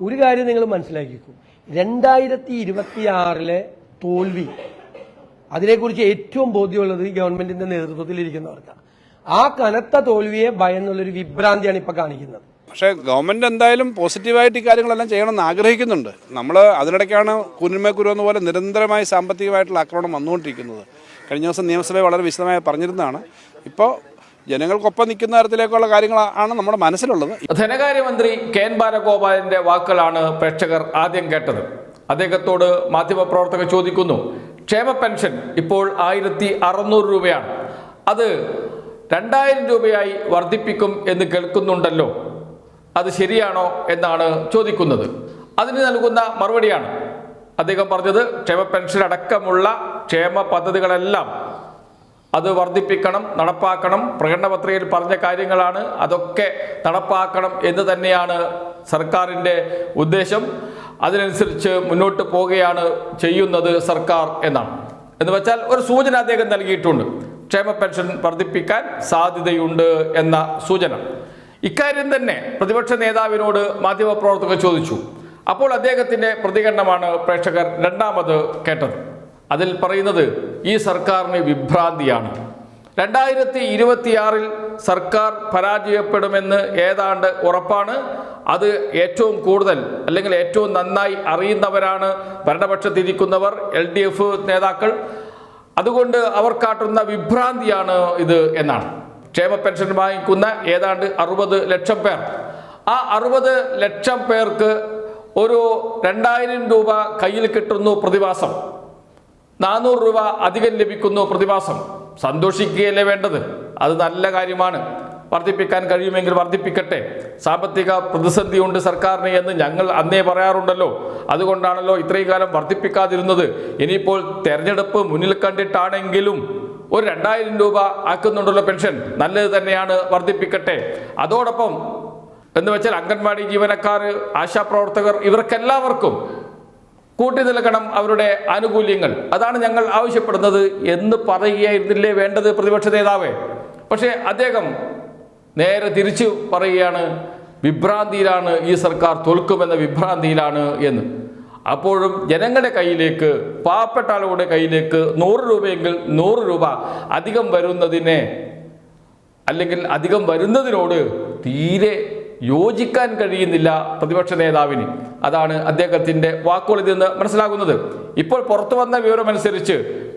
ഒരു കാര്യം നിങ്ങൾ മനസ്സിലാക്കിക്കൂ. രണ്ടായിരത്തി ഇരുപത്തി ആറിലെ തോൽവി അതിനെക്കുറിച്ച് ഏറ്റവും ബോധ്യമുള്ളത് ഈ ഗവൺമെന്റിന്റെ നേതൃത്വത്തിലിരിക്കുന്നവർക്കാണ് ആ കനത്ത തോൽവിയെ ഭയന്നുള്ളൊരു വിഭ്രാന്തിയാണ് ഇപ്പൊ കാണിക്കുന്നത്. പക്ഷേ ഗവൺമെന്റ് എന്തായാലും പോസിറ്റീവായിട്ട് ഈ കാര്യങ്ങളെല്ലാം ചെയ്യണമെന്ന് ആഗ്രഹിക്കുന്നുണ്ട്. നമ്മൾ അതിനിടയ്ക്കാണ് കുരുമേ എന്ന പോലെ നിരന്തരമായി സാമ്പത്തികമായിട്ടുള്ള ആക്രമണം വന്നുകൊണ്ടിരിക്കുന്നത്. കഴിഞ്ഞ ദിവസം നിയമസഭയിൽ വളരെ വിശദമായി പറഞ്ഞിരുന്നതാണ്. ഇപ്പോൾ ജനങ്ങൾക്കൊപ്പം നിൽക്കുന്ന തരത്തിലേക്കുള്ള കാര്യങ്ങളാണ് നമ്മുടെ മനസ്സിലുള്ളത്. ധനകാര്യമന്ത്രി കെ എൻ ബാലഗോപാലിന്റെ വാക്കുകളാണ് പ്രേക്ഷകർ ആദ്യം കേട്ടത്. അദ്ദേഹത്തോട് മാധ്യമപ്രവർത്തകർ ചോദിക്കുന്നു ക്ഷേമ പെൻഷൻ ഇപ്പോൾ ആയിരത്തി അറുന്നൂറ് രൂപയാണ്. അത് രണ്ടായിരം രൂപയായി വർദ്ധിപ്പിക്കും എന്ന് കേൾക്കുന്നുണ്ടല്ലോ. അത് ശരിയാണോ എന്നാണ് ചോദിക്കുന്നത്. അതിന് നൽകുന്ന മറുപടിയാണ്. അദ്ദേഹം പറഞ്ഞത് ക്ഷേമ പെൻഷൻ അടക്കമുള്ള ക്ഷേമ പദ്ധതികളെല്ലാം അത് വർദ്ധിപ്പിക്കണം നടപ്പാക്കണം. പ്രകടന പത്രികയിൽ പറഞ്ഞ കാര്യങ്ങളാണ്. അതൊക്കെ നടപ്പാക്കണം എന്ന് തന്നെയാണ് സർക്കാരിന്റെ ഉദ്ദേശം. അതിനനുസരിച്ച് മുന്നോട്ട് പോവുകയാണ് ചെയ്യുന്നത് സർക്കാർ എന്നാണ്. എന്ന് വെച്ചാൽ ഒരു സൂചന അദ്ദേഹം നൽകിയിട്ടുണ്ട്. ക്ഷേമ പെൻഷൻ വർദ്ധിപ്പിക്കാൻ സാധ്യതയുണ്ട് എന്ന സൂചന. ഇക്കാര്യം തന്നെ പ്രതിപക്ഷ നേതാവിനോട് മാധ്യമപ്രവർത്തകർ ചോദിച്ചു. അപ്പോൾ അദ്ദേഹത്തിന്റെ പ്രതികരണമാണ് പ്രേക്ഷകർ രണ്ടാമത് കേട്ടത്. അതിൽ പറയുന്നത് ഈ സർക്കാരിന് വിഭ്രാന്തിയാണ്. രണ്ടായിരത്തി ഇരുപത്തിയാറിൽ സർക്കാർ പരാജയപ്പെടുമെന്ന് ഏതാണ്ട് ഉറപ്പാണ്. അത് ഏറ്റവും കൂടുതൽ അല്ലെങ്കിൽ ഏറ്റവും നന്നായി അറിയുന്നവരാണ് ഭരണപക്ഷത്തിരിക്കുന്നവർ എൽ ഡി എഫ് നേതാക്കൾ. അതുകൊണ്ട് അവർ കാട്ടുന്ന വിഭ്രാന്തിയാണ് ഇത് എന്നാണ്. ക്ഷേമ പെൻഷൻ വാങ്ങിക്കുന്ന ഏതാണ്ട് അറുപത് ലക്ഷം പേർ. ആ അറുപത് ലക്ഷം പേർക്ക് ഒരു രണ്ടായിരം രൂപ കയ്യിൽ കിട്ടുന്നു പ്രതിമാസം. നാനൂറ് രൂപ അധികം ലഭിക്കുന്നു പ്രതിമാസം. സന്തോഷിക്കുകയല്ലേ വേണ്ടത്? അത് നല്ല കാര്യമാണ്. വർദ്ധിപ്പിക്കാൻ കഴിയുമെങ്കിൽ വർദ്ധിപ്പിക്കട്ടെ. സാമ്പത്തിക പ്രതിസന്ധിയുണ്ട് സർക്കാരിന് എന്ന് ഞങ്ങൾ അന്നേ പറയാറുണ്ടല്ലോ. അതുകൊണ്ടാണല്ലോ ഇത്രയും കാലം വർദ്ധിപ്പിക്കാതിരുന്നത്. ഇനിയിപ്പോൾ തെരഞ്ഞെടുപ്പ് മുന്നിൽ കണ്ടിട്ടാണെങ്കിലും ഒരു രണ്ടായിരം രൂപ ആക്കുന്നുണ്ടല്ലോ പെൻഷൻ. നല്ലത് തന്നെയാണ് വർദ്ധിപ്പിക്കട്ടെ. അതോടൊപ്പം എന്ന് വെച്ചാൽ അംഗൻവാടി ജീവനക്കാർ ആശാപ്രവർത്തകർ ഇവർക്കെല്ലാവർക്കും കൂട്ടി നിൽക്കണം അവരുടെ ആനുകൂല്യങ്ങൾ. അതാണ് ഞങ്ങൾ ആവശ്യപ്പെടുന്നത് എന്ന് പറയുകയായിരുന്നില്ലേ വേണ്ടത് പ്രതിപക്ഷ നേതാവ്? പക്ഷേ അദ്ദേഹം നേരെ തിരിച്ചു പറയുകയാണ് വിഭ്രാന്തിയിലാണ് ഈ സർക്കാർ തോൽക്കുമെന്ന വിഭ്രാന്തിയിലാണ് എന്ന്. അപ്പോഴും ജനങ്ങളുടെ കയ്യിലേക്ക് പാവപ്പെട്ട ആളുകളുടെ കയ്യിലേക്ക് നൂറ് രൂപയെങ്കിൽ നൂറ് രൂപ അധികം വരുന്നതിനെ അല്ലെങ്കിൽ അധികം വരുന്നതിനോട് തീരെ യോജിക്കാൻ കഴിയുന്നില്ല പ്രതിപക്ഷ നേതാവിന്. അതാണ് അദ്ദേഹത്തിന്റെ വാക്കുകളിൽ നിന്ന് മനസ്സിലാകുന്നത്. ഇപ്പോൾ പുറത്തു വന്ന വിവരമനുസരിച്ച്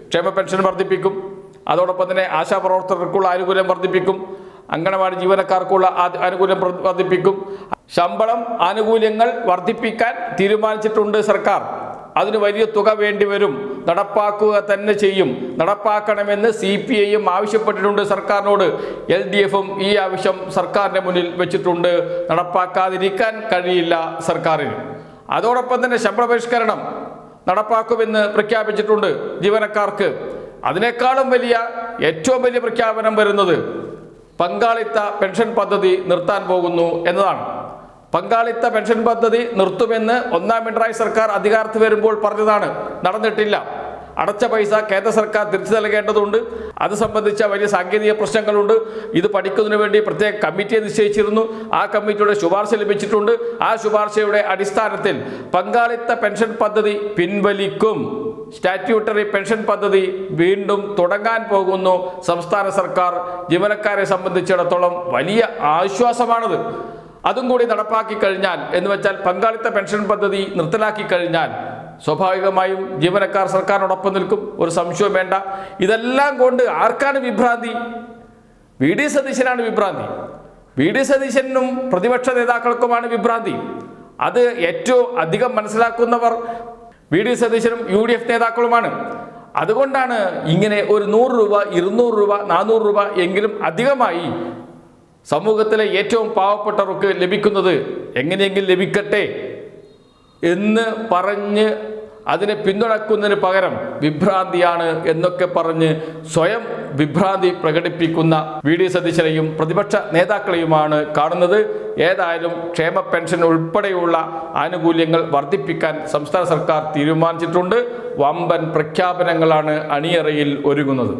ക്ഷേമ പെൻഷൻ വർദ്ധിപ്പിക്കും. അതോടൊപ്പം തന്നെ ആശാപ്രവർത്തകർക്കുള്ള ആനുകൂല്യം വർദ്ധിപ്പിക്കും. അങ്കണവാടി ജീവനക്കാർക്കുള്ള ആനുകൂല്യം വർദ്ധിപ്പിക്കും. ശമ്പളം ആനുകൂല്യങ്ങൾ വർദ്ധിപ്പിക്കാൻ തീരുമാനിച്ചിട്ടുണ്ട് സർക്കാർ. അതിന് വലിയ തുക വേണ്ടിവരും നടപ്പാക്കുക തന്നെ ചെയ്യും. നടപ്പാക്കണമെന്ന് സി പി ഐയും ആവശ്യപ്പെട്ടിട്ടുണ്ട് സർക്കാരിനോട്. എൽ ഡി എഫും ഈ ആവശ്യം സർക്കാരിന്റെ മുന്നിൽ വെച്ചിട്ടുണ്ട്. നടപ്പാക്കാതിരിക്കാൻ കഴിയില്ല സർക്കാരിന്. അതോടൊപ്പം തന്നെ ശമ്പള പരിഷ്കരണം നടപ്പാക്കുമെന്ന് പ്രഖ്യാപിച്ചിട്ടുണ്ട് ജീവനക്കാർക്ക്. അതിനേക്കാളും വലിയ ഏറ്റവും വലിയ പ്രഖ്യാപനം വരുന്നത് പങ്കാളിത്ത പെൻഷൻ പദ്ധതി നിർത്താൻ പോകുന്നു എന്നതാണ്. പങ്കാളിത്ത പെൻഷൻ പദ്ധതി നിർത്തുമെന്ന് ഒന്നാം പിണറായി സർക്കാർ അധികാരത്തിൽ വരുമ്പോൾ പറഞ്ഞതാണ്. നടന്നിട്ടില്ല. അടച്ച പൈസ കേന്ദ്ര സർക്കാർ തിരിച്ചു നൽകേണ്ടതുണ്ട്. അത് സംബന്ധിച്ച വലിയ സാങ്കേതിക പ്രശ്നങ്ങളുണ്ട്. ഇത് പഠിക്കുന്നതിന് വേണ്ടി പ്രത്യേക കമ്മിറ്റിയെ നിശ്ചയിച്ചിരുന്നു. ആ കമ്മിറ്റിയുടെ ശുപാർശ ലഭിച്ചിട്ടുണ്ട്. ആ ശുപാർശയുടെ അടിസ്ഥാനത്തിൽ പങ്കാളിത്ത പെൻഷൻ പദ്ധതി പിൻവലിക്കും. സ്റ്റാറ്റ്യൂട്ടറി പെൻഷൻ പദ്ധതി വീണ്ടും തുടങ്ങാൻ പോകുന്നു. സംസ്ഥാന സർക്കാർ ജീവനക്കാരെ സംബന്ധിച്ചിടത്തോളം വലിയ ആശ്വാസമാണത്. അതും കൂടി നടപ്പാക്കി കഴിഞ്ഞാൽ എന്ന് വെച്ചാൽ പങ്കാളിത്ത പെൻഷൻ പദ്ധതി നിർത്തലാക്കി കഴിഞ്ഞാൽ സ്വാഭാവികമായും ജീവനക്കാർ സർക്കാരിനോടൊപ്പം നിൽക്കും. ഒരു സംശയവും വേണ്ട. ഇതെല്ലാം കൊണ്ട് ആർക്കാണ് വിഭ്രാന്തി? വി ഡി സതീശനാണ് വിഭ്രാന്തി. വി ഡി സതീശനും പ്രതിപക്ഷ നേതാക്കൾക്കുമാണ് വിഭ്രാന്തി. അത് ഏറ്റവും അധികം മനസ്സിലാക്കുന്നവർ വി ഡി സതീശനും യു ഡി എഫ് നേതാക്കളുമാണ്. അതുകൊണ്ടാണ് ഇങ്ങനെ ഒരു നൂറ് രൂപ ഇരുന്നൂറ് രൂപ നാനൂറ് രൂപ എങ്കിലും അധികമായി സമൂഹത്തിലെ ഏറ്റവും പാവപ്പെട്ടവർക്ക് ലഭിക്കുന്നത് എങ്ങനെയെങ്കിലും ലഭിക്കട്ടെ എന്ന് പറഞ്ഞ് അതിനെ പിന്തുണക്കുന്നതിന് പകരം വിഭ്രാന്തിയാണ് എന്നൊക്കെ പറഞ്ഞ് സ്വയം വിഭ്രാന്തി പ്രകടിപ്പിക്കുന്ന വി ഡി സതീശനെയും പ്രതിപക്ഷ നേതാക്കളെയുമാണ് കാണുന്നത്. ഏതായാലും ക്ഷേമ പെൻഷൻ ഉൾപ്പെടെയുള്ള ആനുകൂല്യങ്ങൾ വർദ്ധിപ്പിക്കാൻ സംസ്ഥാന സർക്കാർ തീരുമാനിച്ചിട്ടുണ്ട്. വമ്പൻ പ്രഖ്യാപനങ്ങളാണ് അണിയറയിൽ ഒരുങ്ങുന്നത്.